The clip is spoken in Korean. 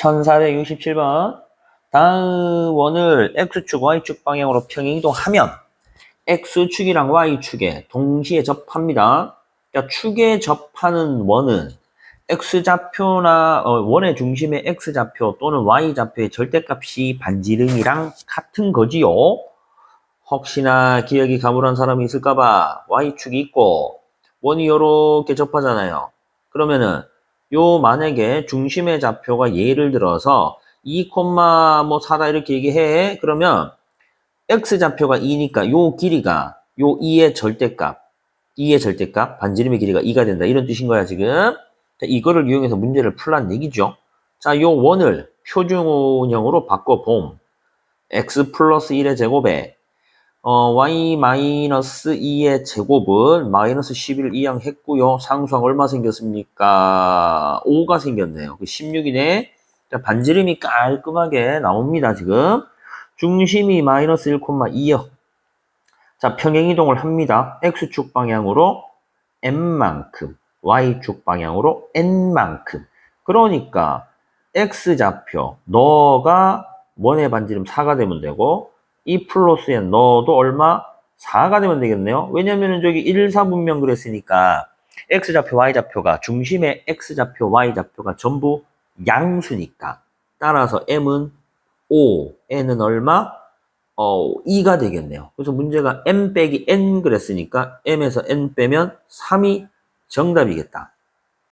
1467번. 다음 원을 X축, Y축 방향으로 평행 이동하면 X축이랑 Y축에 동시에 접합니다. 자, 축에 접하는 원은 X좌표나 어, 원의 중심의 X좌표 또는 Y좌표의 절대값이 반지름이랑 같은 거지요. 혹시나 기억이 가물한 사람이 있을까봐 Y축이 있고 원이 이렇게 접하잖아요. 그러면은 요 만약에 중심의 좌표가 예를 들어서 2, 뭐 4다 이렇게 얘기해. 그러면 x좌표가 2니까 요 길이가 요 2의 절대값 2의 절대값 반지름의 길이가 2가 된다. 이런 뜻인 거야 지금. 자, 이거를 이용해서 문제를 풀란 얘기죠. 자, 요 원을 표준형으로 바꿔봄. x 플러스 1의 제곱에 어, y 마이너스 2의 제곱은 마이너스 11 이항했고요. 상수항 얼마 생겼습니까? 5가 생겼네요. 그 16이네. 자, 반지름이 깔끔하게 나옵니다, 지금. 중심이 마이너스 1,2요. 자, 평행이동을 합니다. x축 방향으로 n만큼, y축 방향으로 n만큼. 그러니까 x좌표, 너가 원의 반지름 4가 되면 되고 이 플러스 n 너도 얼마? 4가 되면 되겠네요. 왜냐면은 저기 1, 4분명 그랬으니까 x좌표, y좌표가 중심의 x좌표, y좌표가 전부 양수니까 따라서 m은 5, n은 얼마? 어, 2가 되겠네요. 그래서 문제가 m 빼기 n 그랬으니까 m에서 n 빼면 3이 정답이겠다.